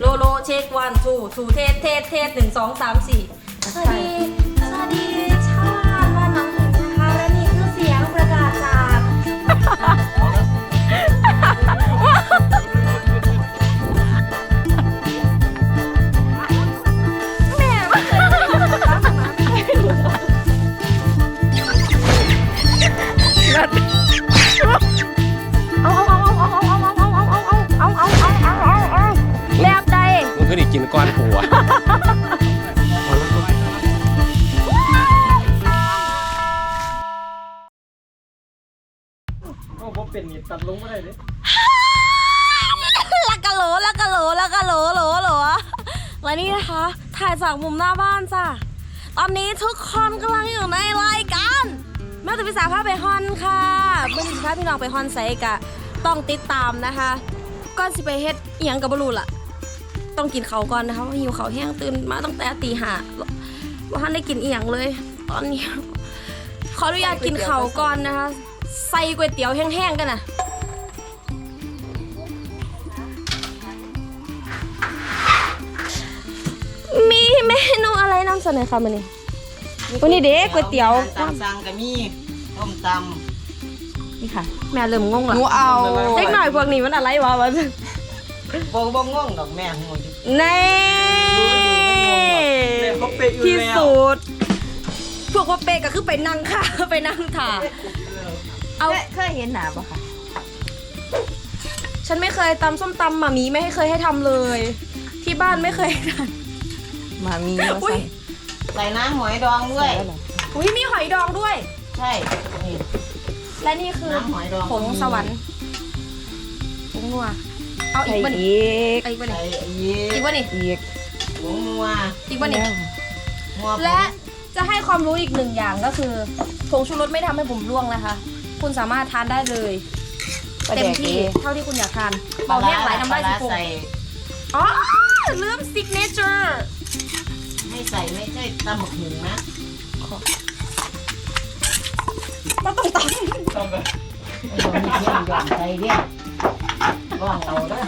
โลโลเช็ควันทูทูเทสเทสเทสหนึ่งสองสามสี่สวัสดี ผมเป็นนี่ตัดลงไม่ได้เลยลักกะโหลลักกะโหลลักกะโหลโหลโหลและนี่นะคะ ถ่ายจากมุมหน้าบ้านจ้ะ ตอนนี้ทุกคนกำลังอยู่ในรายการแม่ตุพิสาพาไปฮอนค่ะเมื่อที่พาพี่น้องไปฮอนไซกะต้องติดตามนะคะก่อนสิไปเฮ็ดเอียงกับบรูล่ะ ต้องกินเขาก่อนนะคะหิวเขาแห้งตื่นมาตั้งแต่ตีห้าว่าท่านได้กินเอียงเลย ตอนนี้ขออนุญาตกินเขาก่อนนะคะ ใส่ก๋วยเตี๋ยวแห้งๆกันนะ มีเมนูอะไรนำเสนอคะมันนี้วันนี้เด็กก๋วยเตี๋ยวตามสั่งก็มีต้มตนี่ค่ะ แม่เริ่มงงละำหมูเอาเล็กหน่อยพวกนี้มันอะไรวะวะบ่บ่ง่วงดอกแม่หูอยู่เน่แม่เขาเป๊ะอยู่ที่แล้วสุดพวกว่าเปก็คือไปนั่งค่ะไปนั่งถ่าเอาเคยเห็นหนาบ่คะฉันไม่เคยตำส้มตำหมามีไม่ให้เคยให้ทำเลย ที่บ้านไม่เคยท มามีำอุ้ยใส่น้ำหอยดองด้วยอุ้ยมีหอยดองด้วย ใช่นี่และนี่คือน้ำหอยดองผงสวรรค์ผงนัวเอาอีกบ่นี่อีกเอาอีกบ่นี่ใส่อีอีกบ่นี่อีกหมูงัวอีกบ่นี่งัวและจะให้ความรู้อีกหนึ่งอย่างก็คือผงชูรสไม่ทำให้ผมร่วงนะคะ คุณสามารถทานได้เลยเต็มที่เท่าที่คุณอยากทานเบาแห้งหลายน้ำลายปสิลาปรุงใส่อ๋อลืมซิกเนเจอร์ ไม่ใส่ไม่ใช่ตำหมึกหมูนะก็ต้องต้องต้องแบบไม่ต้องมีเทียมหย่อนใส่เดียวว่างเอาเด้อ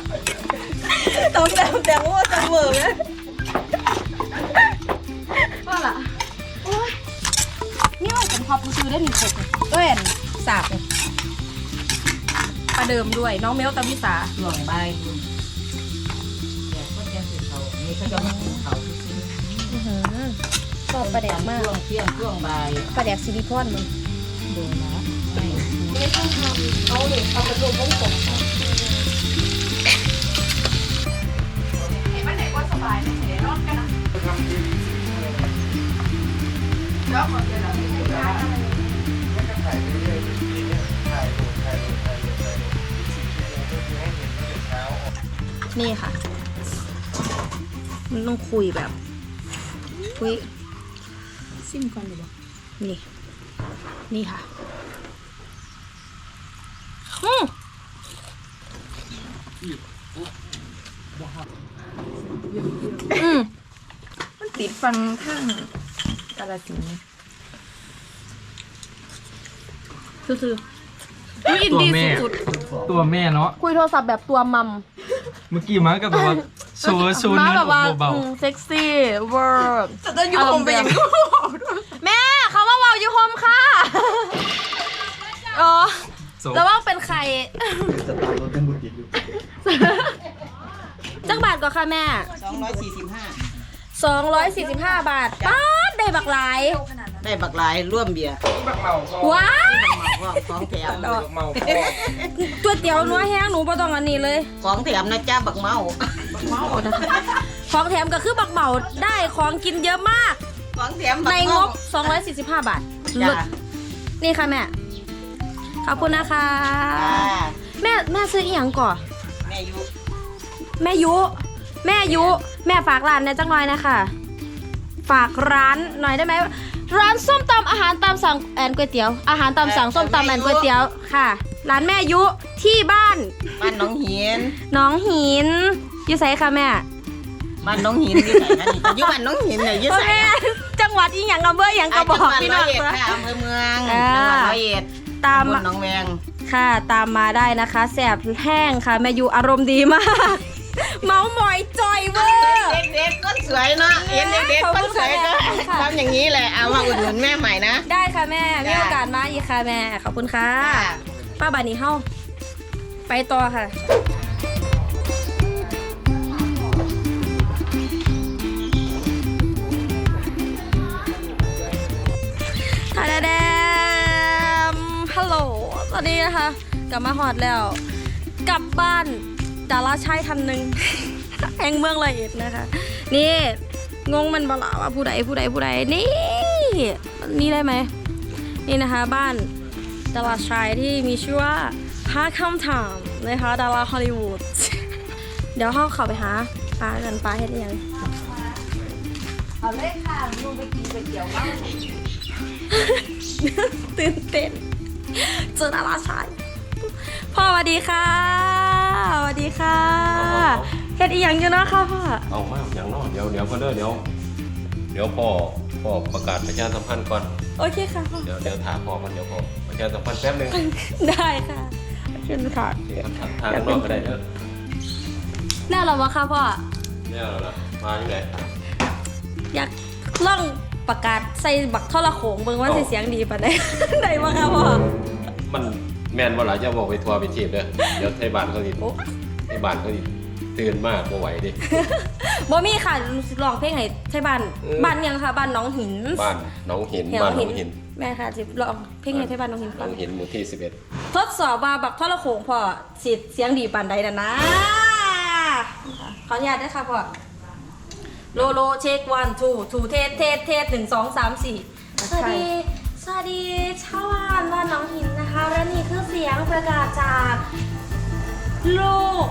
ต้องแต่แต่ว่าจะเหม่อไหมว่าล่ะโอ๊ยนี่ว่าผมพอปูซื้อได้หนึ่งขวดเลยเอ้ยสาบเลยประเดิมด้วยน้องเมลตาวิสาช่วงบ่ นี่เขาจะมากินเขาซื้อชอบประแดกมาก ช่วงเที่ยงช่วงบ่ายประแดกซิลิคอนมันดูนะไม่ไม่ต้องทำเอาเลยเอากระดูกวงกลมเห็นมันเด็กว่าสบายไม่เห็นรอดกันนะแล้วขอเดี๋ยวเราไม่ใช่ยากอะไรนี่ค่ะ มันต้องคุยแบบคุยซิมก่อนเลยบ่นี่ นี่ค่ะอืมอืมมันติดฟังข้างกาลสินธุ์คือๆอุ๊ยอินตัวดี้แม่ สุดตัวแม่เนาะ ๆคุยโทรศัพท์แบบตัวมัม เมื่อกี้มาก็แบบว่า โชว์โชว์มาเนื้อแบบว่าเบาอืมเซ็กซี่เวอร์แต่ตอนอยู่ผมเป็นอย่างนี้แม่เขาว่าเวาอยู่โฮมค่ะ อ๋อๆโซแล้วว่าเป็นใครจักบาทก็ค่ะแม่สองร้อยสี่สิบห้า245 บาทป้าดได้บักหลาย ได้บักหลายร่วมเบียร์ว้ายมาว่าของแถมเมาก๋วยเตี๋ยวนัวแห้งหนูบ่ต้องอันนี้เลยของแถมนะจ้าบักเมาของแถมก็คือบักเหมาได้ของกินเยอะมาก ของแถมบัในกงเมาบ245 บาทจ้าเลิศนี่ค่ะแม่ ขอบคุณนะคะจ้าแม่แม่ซื้ออีหยังก่อนแม่อยู่แม่ยุ แม่ยุ แม่ฝากร้านนะจังหน่อยนะคะ ฝากร้านหน่อยได้ไหม ร้านส้มตำอาหารตามสั่งแอนก๋วยเตี๋ยว อาหารตามสั่งส้มตำแอนก๋วยเตี๋ยวค่ะ ร้านแม่ยุที่บ้านบ้านหน้องหินหน้องหินอยู่ไสค่ะแม่บ้านหน้องหินอยู่ไหนนะนี่อยู่บ้านหน้องหินเนี่ยอยู่โอไหนเคจังหวัดอีหยังอำเภออีหยังก็บอกพี่น้องจังหวัดร้อยเอ็ดนะค่ะอำเภอเมืองอ่าจังหวัดร้อยเอ็ดตามตำบลหนองแวง ค่ะ ตามมาได้นะคะแสบแห้งค่ะ แม่ยูอารมณ์ดีมาก เมาหมอยจอยสวยเนาะเห็นเด็กขอบๆคคุนณสวยก็ค่ะทำอย่างนี้แหละ เอามาอุดหนุนแม่ใหม่นะ ได้ค่ะแม่ มีจ้าโอกาสมาอีกค่ะแม่ ขอบคุณค่ะจ้าป้าบานีเฮ้า ไปต่อค่ะทาดาแดมฮัลโหลสวัสดีนะคะ กลับมาฮอดแล้ว กลับบ้าน ดาราชายท่านหนึ่งแห่งเมืองละเอียดนะคะ นี่งงมันบลาว่าผู้ใดผู้ใดผู้ใดนี่นี่ได้ไหมนี่นะคะบ้านดาราชายที่มีชื่อว่าพาคำถามนะคะดาราฮอลลีวูดเดี๋ยวเขาเข้าไปหาปลากันปลาเฮ็ดยังเอาเลยค่ะลุงไปกินก๋วยเตี๋ยวบ้างตื่นเต้นเจอดาราชาย พ่อสวัสดีค่ะสวัสดีค่ะเฮ็ดอีหยังอยู่เนาะค่ะพ่อเอามากอย่างนอกเดี๋ยวเดี๋ยวก็เด้อเดี๋ยวเดี๋ยวพ่อพ่อประกาศประชาสัมพันธ์ก่อนโอเคค่ะพ่อเดี๋ยวเดี๋ยวถามพ่อมันเดี๋ยวพ่อประชาสัมพันธ์แป๊บหนึงได้ค่ะเชิญค่ะโอเคครับทางทางนอกก็ได้เด้อแน่หรอวะค่ะพ่อเนี่ยแล้วล่ะมาที่ไหนอยากล่องประกาศใส่บักท่อละโขงเบิ่งว่าสิเสียงดีปะได้ได้บ่ค่ะพ่อมัน แม่นว่าหลายจะบอกไปทัวร์ไปทีบเด้อเดี๋ยวไทยบ้านเขาสิโอ้ไทยบ้านเขาสิตื่นมากบ่ไหวดิ บ่มีค่ะรู้สึกร้องเพลงให้ใช่บ้านเออ บ้านยังค่ะบ้านหน้องหินบ้านหน้องหินแถวบ้านหน้องหินแม่ค่ะสิร้องเพลงให้ที่บ้านหน้องหินหน้ฟัองงหินหมู่ที่ 11 ทดสอบว่าบักท่อละโขงพ่อสิเสียงดีปานใดน่ะนะขออนุญาตด้วยค่ะพ่อโลโลเช็ควันทูทูเทสเทสเทสหนึ่งสองสามสี่สวัสดี สวัสดีชาวบ้านบ้านหน้องหินนะคะ และนี่คือเสียงประกาศจากลูก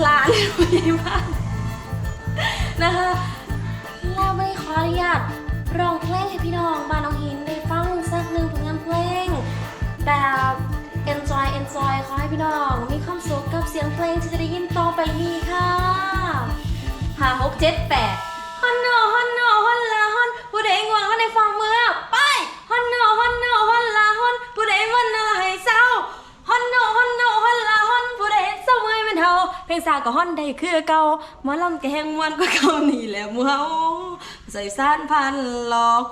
หลานที่บ้านนะคะ เราไม่ขออนุญาตร้องเพลงให้พี่น้องบ้านหน้องหินได้ฟังสักหนึ่งผลงานเพลงแบบ enjoy enjoy ขอให้พี่น้อง มีความสุขกับเสียงเพลงที่จะได้ยินต่อไปนี้ค่ะห้าหกเจ็ดแปดฮอนโนฮอนโนฮอนลาฮอนผู้ใดง่วงก็ในฟังเมือ เพลงสาก็ฮอนได้คือเก่าหมอลำแกงมวนก็เก่านี่แหละหมูเฮาใส่สานพันหลอก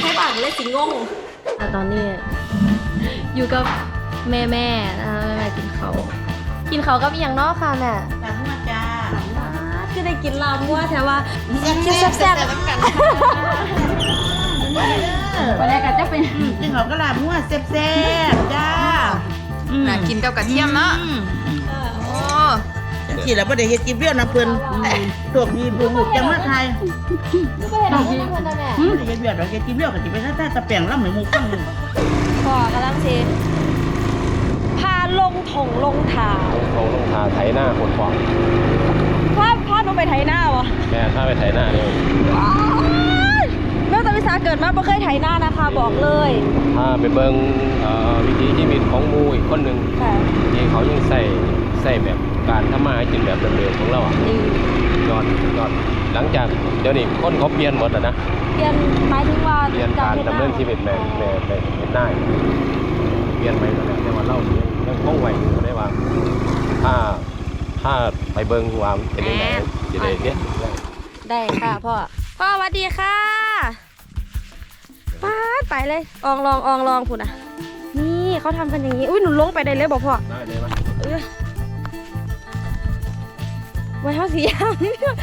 ใช่ป่ะเลยสิงงแต่ตอนนี้ อยู่กับแม่แม่นะคะแม่แม่กินเขาวกินเขาวก็มีอย่างนอกค่ะแม่ตามมาจ้าคือได้กินลาบมั่วแถวว่ากินแซ่บน้ำกันวันแรกก็จะเป็น กินเขาก็ลาบมั่วแซ่บๆจ้า น่ากินกับกระเทียมเนาะโอ้จังซี่แล้วบ่ได้เฮ็ดกินเบี้ยวนะเพิ่นตวกดีบุกจังมาไทยๆก็เห็นอะไรนะเพื่อนนะแม่บ่ได้เฮ็ดเบี้ยวดอกเฮ็ดกินเบี้ยวก็สิไปถ้าตะแป้งล่ำให้หมู่ฟังหนึงพอกำลังสิพาลงถงลงถาลงลงทาไถหน้าคนฟองพาพาหนูไปไถหน้าวะแม่ถ้าไปไถหน้าเนี่ยแม่ตาวิ สาเกิดมาไม่เคยไถหน้านะคะบอกเลยถ้าไปเบิ่งเอ่อวิถีชีวิตของหมู่อีกคนหนึงค่ะที่เขายังใส่ใส่แบบการทำมาหากินแบบเดิมๆของเราอะนี่ยอดยอดหลังจากเดี๋ยวนี้คนเขาเปลี่ยนหมดแล้วนะเปลี่ยนหมายถึงว่าเปลี่ยนการดำเนินชีวิตแม่แม่แม่เห็นได้เปลี่ยนไปแล้วแต่ว่าเรายังคงไว้อยู่ได้ว่า ถ้าถ้าไปเบิ่งว่ามันเป็นยังไงจะได้เนี่ย ได้ค่ะพ่อพ่อสวัสดีค่ะ ป้าดไปเลยอองลองอองลองคุณอะนี่เขาทำกันอย่างนี้อุ้ยหนูลงไปได้เลยบอกพ่อได้เลยมั้ยเออไว้เขาสียาง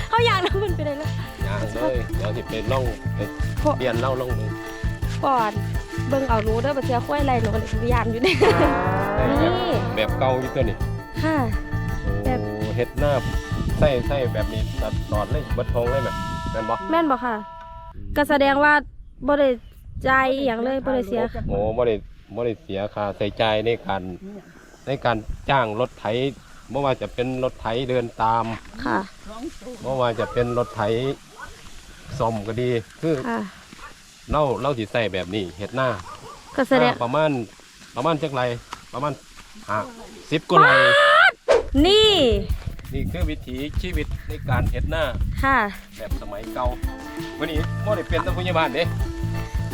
เขายางน้ำมันไปได้เลยย่างเลยเดี๋ยวสิไปล่องไปพ่อเปลี่ยนเล่าล่องมึงก่อนเบิ่งเอารู้เด้อบัเชียคุ้ยไรหนูก็เลยพยายามอยู่เด้ได้แบบนี่แบบเก่าอยู่ตัวนี้ค่ะ แบบ โอ้เฮ็ดหน้าใส่ใส่แบบนี้ตัดตอดเลยเบัดทงเลยแบบแม่นบ่แม่นบอกค่ะ ก็แสดงว่าบ่ได้ใจายอหย่างเลยบ่ได้เสีย โอ้บ่ได้บ่ได้เสียค่าใช้จ่ายในการในการจ้างรถไถไม่ว่าจะเป็นรถไถเดินตามค่ะเมื่อวานจะเป็นรถไถซ่อมก็ดี คือค่ะ เล่าเล่าสิใส่แบบนี้เฮ็ดหน้าก็แสดงอ่าประมาณประมาณจักไรประมาณอ่าสิบกุไรนี่ นี่คือวิถีชีวิตในการเฮ็ดหน้า ค่ะ แบบสมัยเก่าวันนี้พ่ได้เป็นตำผู้ใหญ่บ้านเด้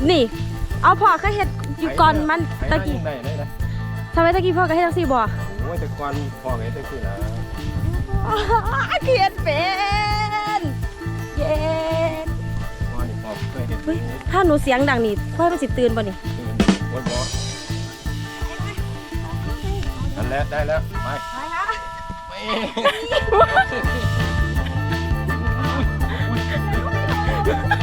นี่ เอาพ่อก็เฮ็ดอยู่ก่อนมันไถหตะน้ากี้ยังได้เลยนะทำไมตะกี้พ่อก็เฮ็ดจังซี่บ่โอ้ยแต่ก่อนพ่อไงแต่คือนะปเขียนเป็นเย็นว่านี่พอเคยเห็นเฮ้ยถ้าหนูเสียงดังนี่พ่อมันสิตื่นป่ะนี่วันบอนั่นแหละได้แล้วไปเอา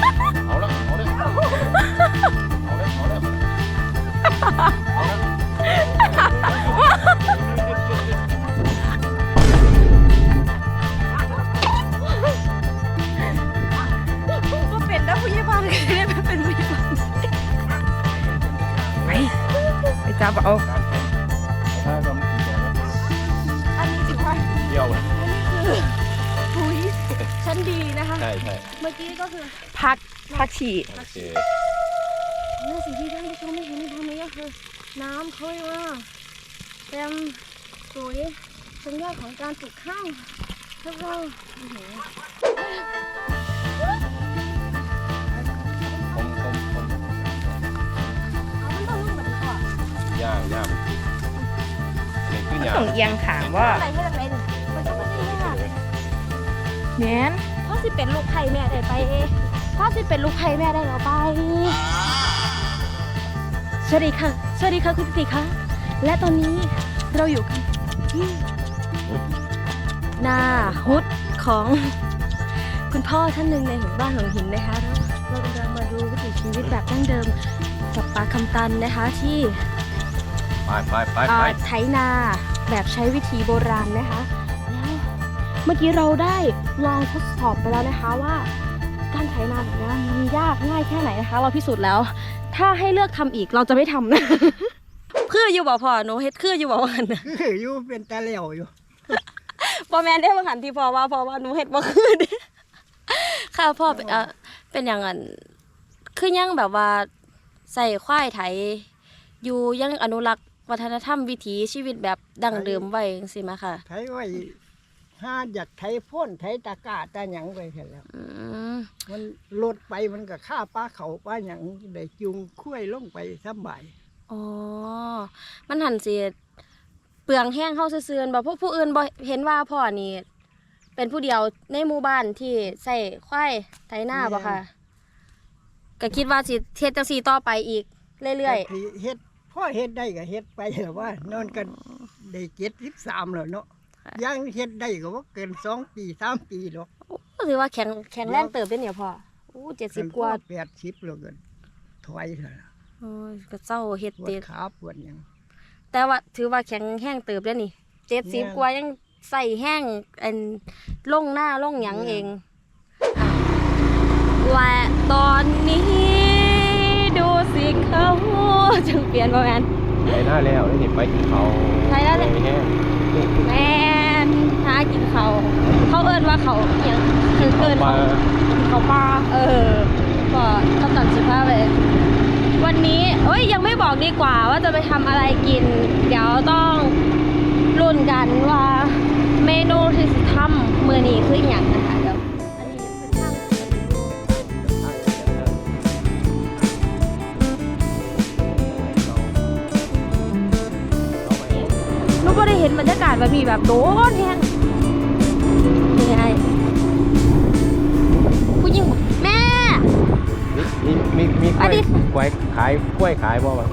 ก็เป็นนะผู้ใหญ่บ้านก็ได้เป็นผู้ใหญ่บ้านไปจับเอา ถ้าเราไม่กินแกงอันนี้ถือว่าเที่ยวเลยหุยชั้นดีนะคะ ใช่ใช่เมื่อกี้ก็คือพักพักฉี่ โอเค นี่สิ่งที่ท่านผู้ชมไม่เห็นในตอนนี้ก็คือ น้ำเขาเรียกว่าเต็มสวยเป็นยอดของการปลูกข้าวแล้วก็โอ้โหผมผมผมเอามันต้องลูกแบบนี้ก่อนย่างย่างนี่คือย่างต้องเอียงขางว่าอะไรให้อะไรนี่มันจะไม่ได้ยากแม่นพ่อสิเป็นลูกไผ่แม่ได้ไปพ่อสิเป็นลูกไผ่แม่ได้แล้วไปส วัสดีค่ะ สวัสดีค่ะคุณติค่ะและตอนนี้เราอยู่กันที่นาฮุดของคุณพ่อท่านหนึ่งในหมู่บ้านหลงหินนะคะแล้วเรากำลังมาดูวิถีชีวิตแบบดั้งเดิมกับป่าคำตันนะคะที่ไปไปไปเอ่ไปอไถนาแบบใช้วิธีโบราณนะคะแล้วเมื่อกี้เราได้ลองทดสอบไปแล้วนะคะว่า การไถนาแบบนี้มันยากง่ายแค่ไหนนะคะ เราพิสูจน์แล้ว ถ้าให้เลือกทำอีกเราจะไม่ทำนะ คืออยู่บ่พอหนูเฮ็ดคืออยู่บ่หันน่ะคืออยู่เป็นตาเหลวอยู่บ่แม่นได้บ่หันที่พอว่าพอว่าหนูเฮ็ดบ่คือเด้ค่ะพ่อเป็นเอ่อเป็นอย่างนั้นคือยังแบบว่าใส่ควายไถ อยู่ยังอนุรักษ์วัฒนธรรมวิถีชีวิตแบบดั้งเดิมไว้จังซี่มาค่ะไถไว้ ห้าอยากไถพ่นไถตะกร้าตาหยังไปเสร็จแล้ว อืมมันลดไปมันก็ฆ่าปลาเขาปลาหยังได้จุงคุ้ยลงไปสำบายอ๋อ มันหันสิเปลืองแห้งเข้าซื่อๆบ่พวกผู้อื่นบ่เห็นว่าพ่อนี่เป็นผู้เดียวในหมู่บ้านที่ใส่ควายไถนาบ่ค่ะก็คิดว่าสิเฮ็ดจังซี่ต่อไปอีกเรื่อยก็สิเฮ็ดพ่อเฮ็ดได้ก็เฮ็ดไปแต่ว่านอนกันได้เจ็ดสิบสามแล้วเนาะ ยังเฮ็ดได้ก็ว่าเกินสองปีสามปีหรอกๆก็ถือว่าแข็งแข็งแรงเติบเด้เนี่ยพ่ออู้70กว่าแปดสิบแล้วก็ถอยเถอะโอ้ยก็เจ้าเฮ็ดปวดติดขาปวดหยังแต่ว่าถือว่าแข็งแห้งเติบแล้วนี่แม่น70กว่ายังใส่แห้งอันลงหน้าลงหยังเองและตอนนี้ ดูสิเขาจังเปลี่ยนบ่แม่นไปหน้าแล้วนี่ไปกินเขาไปแล้วเลยไม่แห้งแม่นหา กินเขาเขาเอิ้นว่าเขาอหยังคือเอื้นเขาเขาปลาเออก็คำตัดสินภาพเลยวันนี้เอ้ยยังไม่บอกดีกว่าว่าจะไปทำอะไรกิน เดี๋ยวต้องรุ่นกันว่าเมนูที่จะทำมือนี้คืออย่างนะคะเดี๋ยวอันนี้ป็นทางหนูก็ได้เห็นบรรยากาศแบบนี้แบบโดนแฮง มีมีกอัล้นนี้วยกล้วยขายกล้วยขายบ่วะ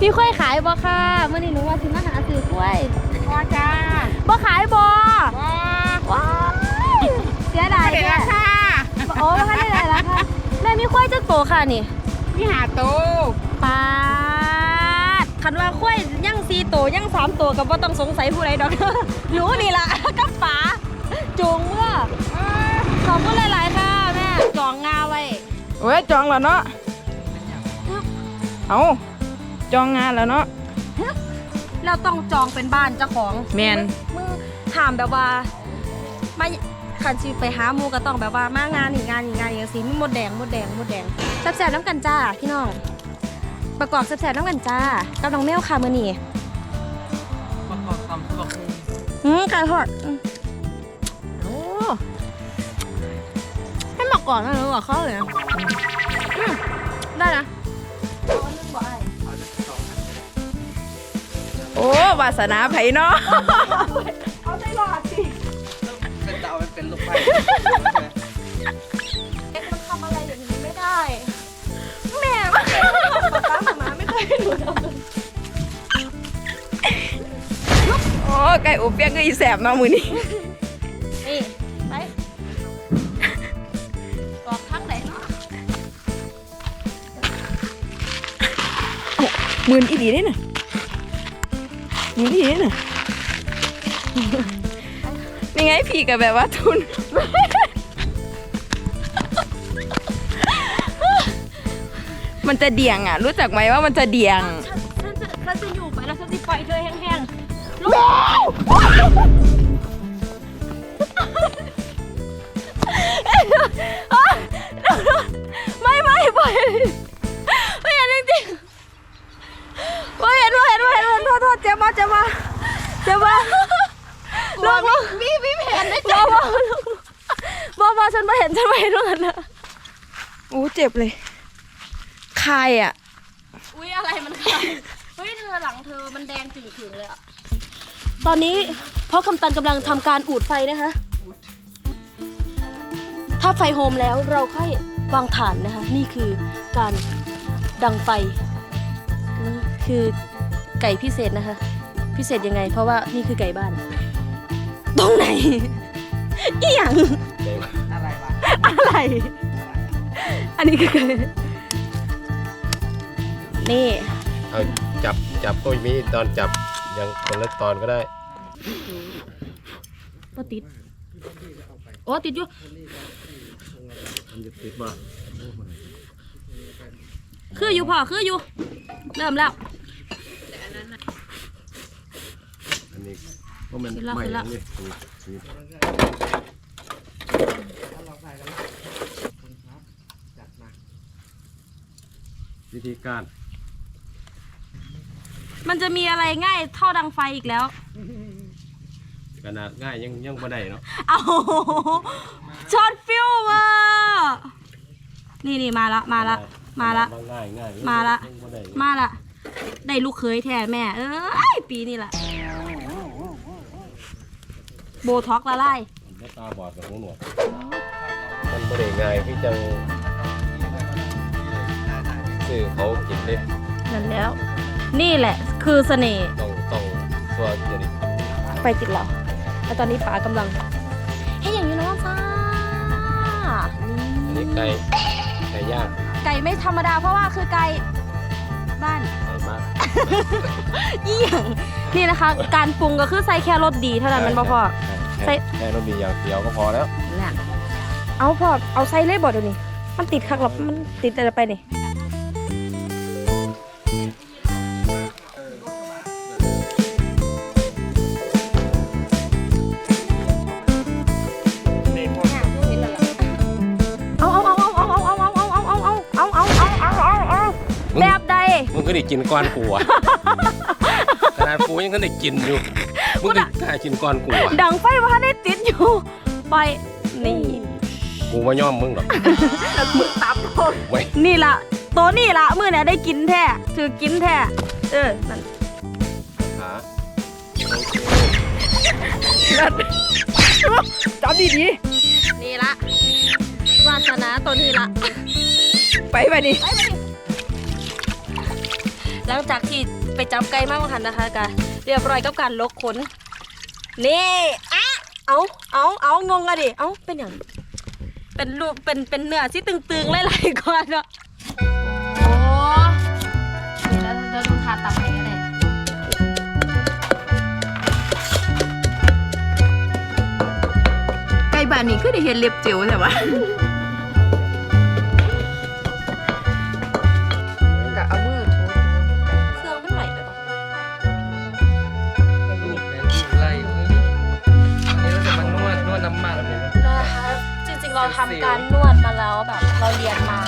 มีกล้วยขายบ่ค่ะเมื่อนี้หนูว่าถึงมาหาซื้อกล้วยพอจ้าบ่ขายบ่ว้าว้ายเสียดายเด็ดแม่ราคาโอ้บ่ทันได้แล้วค่ะแม่มีกล้วยจักโตค่ะนี่ที่หาโตปาดคันว่าข้อยยังสี่ตัวยังสามตัวก็บ่ต้องสงสัยผู้ใดดอกรู้นี่ล่ะกับป๋าจูงเมื่อขอบคุณหลาย ๆ ค่ะแม่จองงาไว้ เว้ยจองแล้วเนาะ เอาจองงานแล้วเนาะ เราต้องจองเป็นบ้านเจ้าของแม่นมึงถามแบบว่ามาคันสิไปหาหมูก็ต้องแบบว่ามางานนี่งานนี่งานอย่างสิมีหมดแดงหมดแดงหมดแดงแซ่บๆน้ำกันจ้าพี่น้อง ประกอบแซ่บๆน้ำกันจ้ากับน้องแมวค่ะมื้อนี้ประกอบตำตัวคงอืมไก่ทอดอืม ก่อนนะหนูกับข้าเลยนะได้นะ โอ้วาสนาไผเนาะเขาใจหลอดสิเป็นดาวเป็นลูกไฟเอ็ทำอะไรอย่างนี้ไม่ได้แม่ป๊าป๊าหมาไม่เคยดูทำเลโอ้ไก่อบเปียกก็อีแสบเนาะมือนี้ มืนอีดีได้น่ะมืนอีดีได้น่ะนี่ไงพี่กับแบบว่าทุนมันจะเดี่ยงอะ รู้จักไหมว่ามันจะเดี่ยง ไม่เห็นฉันไม่เห็นตรงนั้นนะโอ้เจ็บเลย คายอะ อุ้ยอะไรมันคายเฮ้ยเธอหลังเธอมันแดงจึงถึงเลยอะตอนนี้พ่อคำตันกำลังทำการอูดไฟนะคะ ถ้าไฟโฮมแล้วเราค่อยวางฐานนะคะ นี่คือการดังไฟนี่คือไก่พิเศษนะคะ พิเศษยังไง เพราะว่านี่คือไก่บ้าน ตรงไหน อีหยัง อะไรวะอะไร อันนี้คือไก่นี่ เอาจับจับก็มีตอนจับยังคนละตอนก็ได้ ก็ติด โอ้ติดอยู่มันจะติดมาคืออยู่พอคืออยู่ เริ่มแล้วอันนี้ก็มันขึ้นละไม่ขึ้นละ นี่นี่ วิธีการ มันจะมีอะไรง่ายเท่าดังไฟอีกแล้ว ขนาดง่ายยังยังบ่ได้เนาะเอาช็อตฟิวเวอร์นี่นี่มาละมาละมาละ ง่ายง่ายมาละ ยังบ่ได้มาละ ได้ลูกเคยแท้แม่ เอ้ย ปีนี่แหละ โบท็อกละลายไม่ตาบอดกับหูหนวกมันบ่ได้ง่ายพี่จัง ซื้อเขากินเด้นั่นแล้ว นี่แหละคือเสน่ห์ต้องต้องตัวเดี๋ยวนี้ไฟติดแล้วแล้วตอนนี้ป๋ากำลัง ให้อย่างนี้นะจ้าอันนี้ไก่ไก่ย่างไก่ไม่ธรรมดาเพราะว่าคือไก่บ้าน ไก่มากเยี่ยงนี่นะคะ การปรุงก็คือใส่แค่รสดีเท่านั้นมันบ่พอใส่ใส่แค่รสดีอย่างเดียวก็พอแล้วเอาพอเอาใส่เลยบ่เดี๋ยวนี้ มันติดคักหรอมันติดอะไรไปนี่ เอาเอาเอาเอาเอาเอาเอาเอาเอาเอาเอาเอาเอาเอาเอาเอาแบบใดมึงก็ได้กินก้อนกูอะขนาดกูยังก็ได้กินอยู่ มึงก็กล้ากินก้อนกูอะดังไฟว่าได้ติดอยู่ไปนี่ กูว่าย่อมมึงหรอกมือตับโลดไว้นี่ละ ตัวนี่ละมือเนี่ยได้กินแท้ถือกินแท้เออนั่นหาจำดีดีนี่ละวาสนาตัวนี้ละๆไปไปนี่ไปไปดิหลังจากที่ไปจับไก่มาเมื่อคันนะคะกะเรียบร้อยกับการลกขนนี่อะเอาเอาเอางงอะดิเอาเป็นอย่างเป็นรูปเป็นเป็นเนื้อที่ตึงๆหลายๆก้อนเนาะ บ้านนี่คือได้เห็นเล็บจิ๋วแต่ว่าก็เอามือถูเครื่องมันไหลไปปะลูกแม่ลูกไล่มืออันนี้เราจะมานวดนวดน้ำมันนะคะจริงๆเราทำการนวดมาแล้วแบบ เราเรียนมา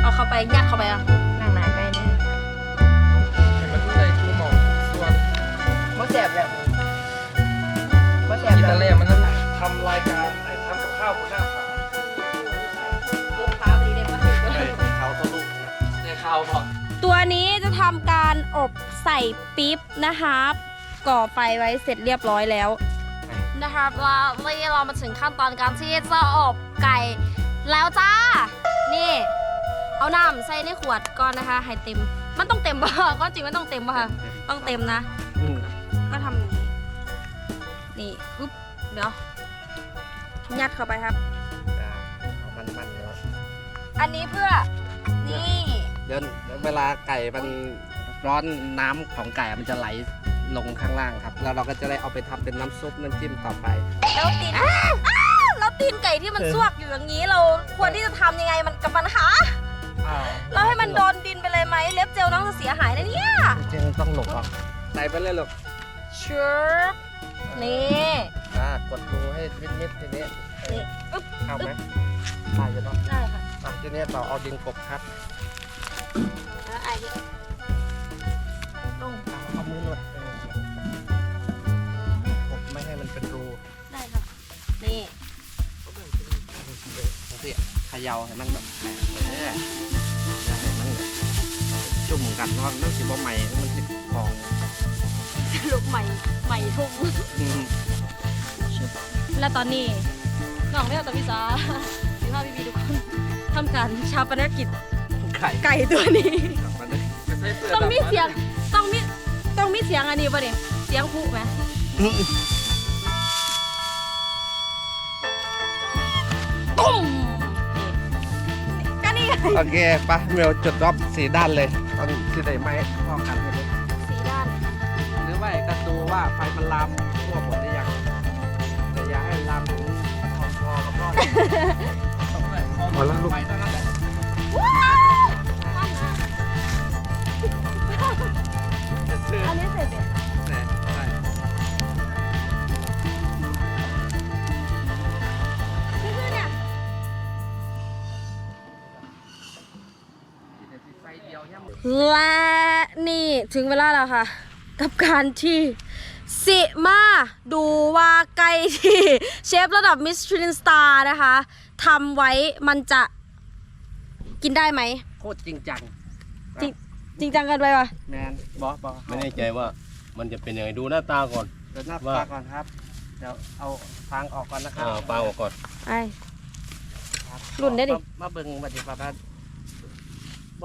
เอาเข้าไปยัดเข้าไปอะนั่งหนาไปนี่ให้มันได้ทุกหมองทุกส่วนบ่แสบแบบ กินแบอะบไรมันนั้นทำรายการไอ้ทำกับข้าวบนหน้าผาลูกค้าพอดีเลยว่าเขาทะลุในข้าวพอตัวนี้จะทำการอบใส่ปิ๊บนะคะก่อไฟไว้เสร็จเรียบร้อยแล้วนะคะเรานี่เรามาถึงขั้นตอนการที่จะอบไก่แล้วจ้า นี่ เอาน้ำใส่ในขวดก่อนนะคะ ให้เต็ม มันต้องเต็มป่ะก็จริงมันต้องเต็มป่ะคะต้องเต็มนะ ก็ทำ นี้นี่ปุ๊บเดี๋ยวยัดเข้าไปครับ จ้ะเอามันๆเนาะอันนี้เพื่อ นี่เดี๋ยวเวลาไก่มันร้อนน้ำของไก่มันจะไหลลงข้างล่างครับ แล้วเราก็จะได้เอาไปทำเป็นน้ำซุปน้ำจิ้มต่อไป แล้วตีนอ้าวแล้วตีนไก่ที่มันซวกอยู่อย่างนี้เราควรที่จะทำยังไงมันกับปัญหาเราให้มันโดนดินไปเลยไหมเล็บเจลน้องจะเสียหายนะเนี่ยจริงๆต้องหลบออกใส่ไปเลยลูกชิบ นี่อ่ากดรูให้นิดๆทีนี้นี่อึ๊บเข้าไหมได้อยู่เนาะได้ค่ะอะทีนี้ต่อเอาดินกบครับแล้วไอ้นี่ต้องเอาเอามือหนวดเออกบไม่ให้มันเป็นรูได้ค่ะนี่สิเขย่าให้มันแบบเอออย่าให้มันจุ่มกันเพราะมันสิบ่ใหม่มันสิฟอง ลูกใหม่ใหม่ทุ่งอืมและตอนนี้น้องเรียกตาพิซาพี่พ่อพี่บีทุกคนทำการชาปนกิจไข่ไก่ตัวนี้กลับมาเลยจะใส่เสื้ต้องมีดำเสียงต้องมีต้องมีเสียงอันนี้ป่ะเนี่ยเสียงผู้ไหมตุ้มนี่ก็นี่ไงโอเคไปะเมลจุดรอบสีด้านเลย ตอนที่ได้ไหมพอกัน ดูว่าไฟมันลามทั่วหมดหรือยังแต่อย่าให้ลามถึงขอบคอกับรอดพอแล้วลูกไฟเท่านั้นแหละว้าวนั่นนะจะซื้ออันนี้เสร็จเนี่ยแหน่ใช่คือเนี่ยไฟเดียวย่ำและนี่ถึงเวลาแล้วค่ะ กับการที่สิมาดูว่าไก่ที่เชฟระดับมิส r ลินสตาร์นะคะทำไว้มันจะกินได้ไหม โคตรจริงจังจริงจริงจังกันไปวะแมนบอสบอสไม่แน่ใจว่ามันจะเป็นยังไงดูหน้าตาก่อน เดินหน้าว่าปากก่อนครับ เดี๋ยวเอาฟางออกก่อนนะครัอ่าปลาออกก่อนไอ้ครับรุ่นได้ดิ มามาเบิ่งบัดนี้ว่าว่า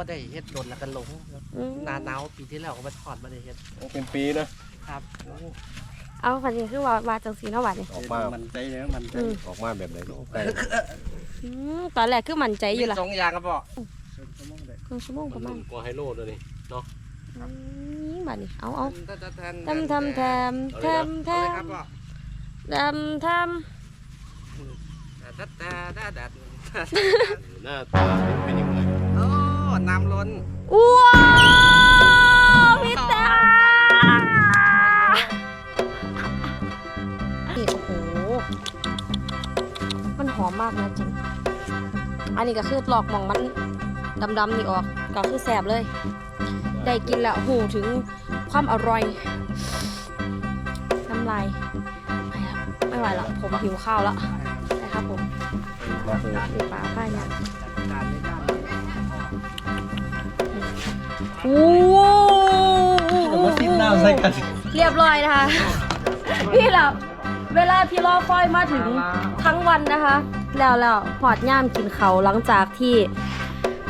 ได้เฮ็ดโดนแล้วกันหลงอืมหนาหนาวปีที่แล้วก็มาถอดมาได้เฮ็ดเป็นปีนะครับเอาฝันจริงคือว่ามาจังสีเนาะบัดนี่ออกมา มันใจเนื้อมันใจอืมออกมาแบบไหนเนาะไก่อืมตอนแรกคือมั่นใจอยู่ล่ะมีสองอย่างครับพ่อครึ่งชั่วโมงประมาณก็ไฮโลด้วยนี่เนาะอืมบัดนี่เอาเอาทำทำทำแทมแทมแทเอาเลยมครับพ่อทำทดัดดัดดัดดัดหน้าตาเป็นยังไงโอ้ น้ำล้นำว้าวพี่ตานี่โอ้โห มันหอมมากนะจริง อันนี้ก็คือหลอกหมองมันดำๆนี่ออก ก็คือแสบเลย ได้กินแล้วหูถึงความอร่อย น้ำลายไม่แล้วไม่ไหวแล้วผมหิวข้าวแล้วนะครับผมโอ้โหคือปลาผ้าเนี่ยจาน โอ้โหมาซิมน้ำใส่กันเรียบร้อยนะคะ พี่แบบเวลาที่รอคอยมาถึงทั้งวันนะคะ แล้วแล้วหอดย่ามกินเขาหลังจากที่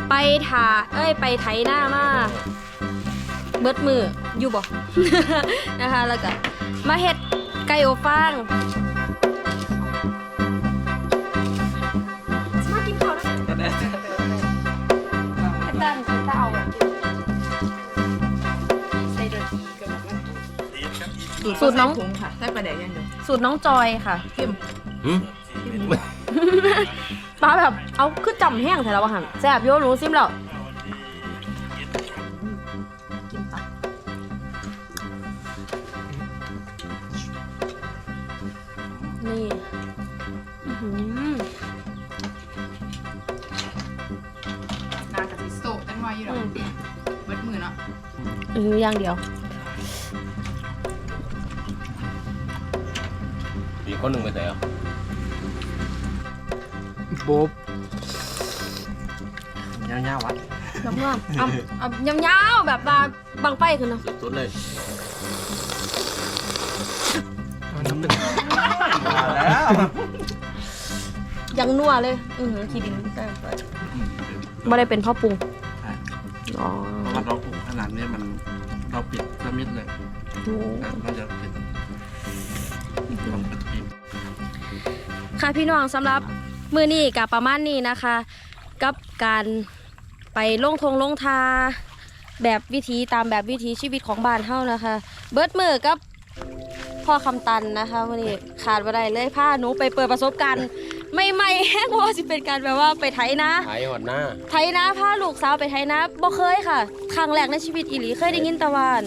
ไปถาเอ้ย ไปไถหน้ามาเบิดมืออยู่บ่ นะคะ แล้วก็มาเฮ็ดไก่โอฟาง สูตรน้องถุงค่ะใส่ปลาแดกยังอยู่สูตรน้องจอยค่ะเข้มหืมป้าแบบเอาคือจำแห้งแต่ละวันหันแซ่บโยรู้ซิมแล้วกินปะนี่อื้อหือนากะทิโซะตั้งไว้อยู่หรออืมเบิดมือเนาะอืออย่างเดียว อีกคนหนึ่งไปไหนอะบุ๊บเงี้ยวๆวะน้ำงามเอาเอายาวๆแบบบาบังไฟขึ้นเนาะสุดๆเลยมาแล้วยังนัวเลย อือหือขี้ดินแซ่บไปไม่ได้เป็นพ่อปรุงอ๋อเพราะว่าเราปลูกขนาดนี้มันเราปิดสจะมิดเลยน่าจะเป็นลองเป็นปีนค่ะ พี่น้องสำหรับมือนี้กับประมาณนี้นะคะ กับการไปลงทงลงทาแบบวิธีตามแบบวิถีชีวิตของบ้านเฮานะคะ เบิดมือกับพ่อคำตันนะคะวันนี้ขาดบ่ได้เลยพาหนูไปเปิดประสบการณ์ใหม่ๆแฮงว่าสิเป็นการแบบว่าไปไถนะหายหอดหน้าไถนาพาลูกสาวไปไถนาบ่เคยค่ะครั้งแรกในชีวิตอีหลีเคยได้ยินแตะวัน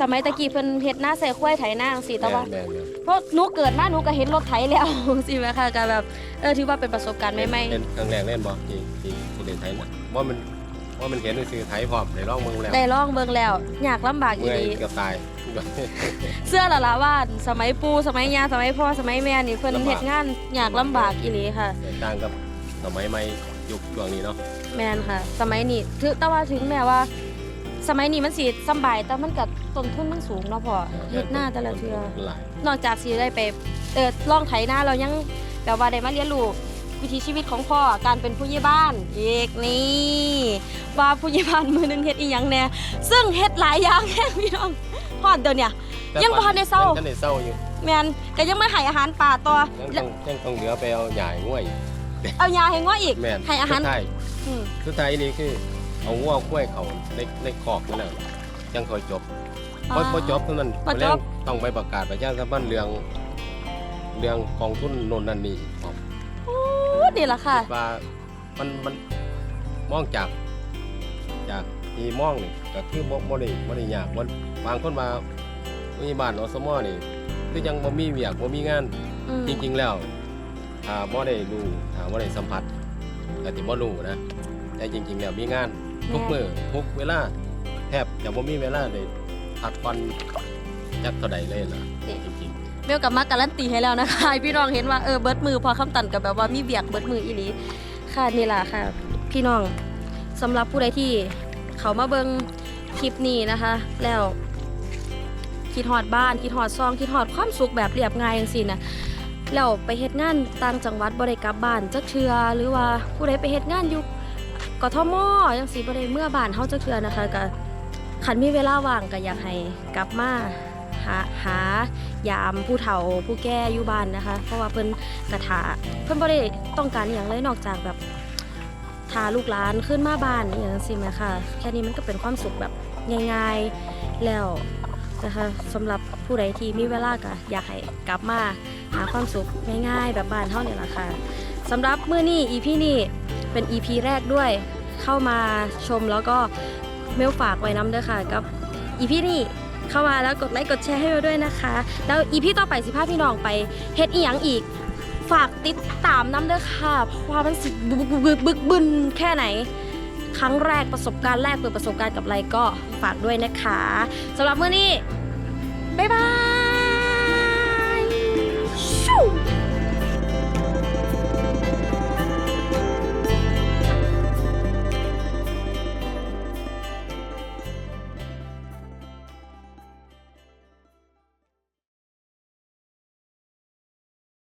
สมัยตะกี้เพิ่นเฮ็ดหน้าใส่ควายไถนาจังซี่แตะวันแม่นแม่นเพราะหนูเกิดมาหนูก็เห็นรถไถแล้ว สิแม่ค่ะก็แบบเออถือว่าเป็นประสบการณ์ใหม่เป็นครั้งแรกเล่นบ่ที่ที่ที่ได้ไทยน่ะว่ามันว่ามันเห็นในสื่อไทยพร้อมได้ลองเมืองแล้วๆได้ลองเบิ่งแล้วยากลำบากอีเมื่อยหลี เกือบตาย เสื้อละละว่าสมัยปู่สมัยย่าสมัยพ่อสมัยแม่นี่เพิ่นเฮ็ดงานยากลำบากอีหลีค่ะ แตกต่างกับสมัยใหม่ยุคช่วงนี้เนาะแม่นค่ะ สมัยนี้ถือแต่ว่าถึงแม้ว่า สมัยนี้มันสิสำบายแต่มันก็ต้นทุนมันสูงเนาะพ่อเฮ็ดหน้าแต่ละเทื่อหลายนอกจากสิได้ไปเออลองไถนาเรายังแบบว่าได้มาเรียนรู้วิถีชีวิตของพ่อการเป็นผู้ใหญ่บ้านอีกนี่ว่าผู้ใหญ่บ้านมือหนึงเฮ็ดอีหยังแน่ซึ่งเฮ็ดหลายอย่างแค่พี่น้องฮอดเดี๋ยวเนี่ยยังบ่ทันได้เศร้ายังทันได้เศร้าอยู่แมนก็ยังไม่ให้อาหารป่าต่อยังต้องยังต้องเหลือไปเอาหญ้าให้ง่วยเอายาให้ง้ออีกแม่นให้อาหารสุดท้ายอืมสุดท้ายนี่คือ เอางัวกล้วยเขาในในคอกนั่นน่ะยังค่อยจบพอพอจบเท่านั้นบ่จแล้วบต้องไปประกาศประชาสัมพันธ์เรื่องเรื่องกองทุนโน่นนั่นนี่ออกพูดนี่ล่ะค่ะ ว่ามันมันมองจาก จากที่มองนี่ก็คือบ่บ่ได้บ่ได้ยากมันบางคนว่ามีบ้านอสมอนี่คือยังบ่มีเวียกบ่มีงาน อืมจริงๆแล้วถ้าบ่ได้รู้ถ้าบ่ได้สัมผัสก็สิบ่รู้นะ แต่จริงๆแล้วมีงาน ทุกมื้อทุกเวลาแทบจะบ่มีเวลาได้พักผ่อนจักเท่าใดเลยล่ะจริงเบลกับมาการันตีให้แล้วนะคะให้พี่น้องเห็นว่าเออเบิดมือพอคำตันกับแบบว่ามีเบียกเบิดมืออีหลีค่ะนี่ล่ะค่ะ พี่น้องสำหรับผู้ใดที่เขามาเบิงคลิปนี้นะคะ แล้วคิดฮอดบ้านคิดฮอดซองคิดฮอดความสุขแบบเรียบง่ายจังซี่นะแล้วไปเฮ็ดงานต่างจังหวัดบ่ได้กลับบ้านจักเทือหรือว่าผู้ใดไปเฮ็ดงานอยู่ กทมจังซี่บ่ได้เมื่อบ้านเฮาจักเทือนะคะก็คันมีเวลาว่างก็อยากให้กลับมาหาหายามผู้เฒ่าผู้แก่อยู่บ้านนะคะ เพราะว่าเพิ่นกระถาเพิ่นบ่ได้ต้องการอย่างเลยนอกจากแบบทาลูกหลานขึ้นมาบ้านอย่างนั้นสิแม่ค่ะแค่นี้มันก็เป็นความสุขแบบง่ายๆแล้วนะคะสำหรับผู้ใดที่มีเวลาก็อยากให้กลับมาหาความสุขง่ายๆแบบบ้านเท่านี่แหละค่ะสำหรับมื้อนี้ EP นี้ เป็น EP แรกด้วย เข้ามาชมแล้วก็เมลฝากไว้น้ำด้อค่ะกับ EP นี้เข้ามาแล้วกดไลค์กดแชร์ให้เราด้วยนะคะ แล้ว EP ต่อไปสิพาพี่น้องไปเฮ็ดอีหยังอีก ฝากติดตามน้ำด้อค่ะเพราะว่ามันสิบึกบึกบึกบึกบึนแค่ไหน ครั้งแรกประสบการณ์แรกเปิดประสบการณ์กับอะไรก็ฝากด้วยนะคะสำหรับมื้อนี้บ๊ายบาย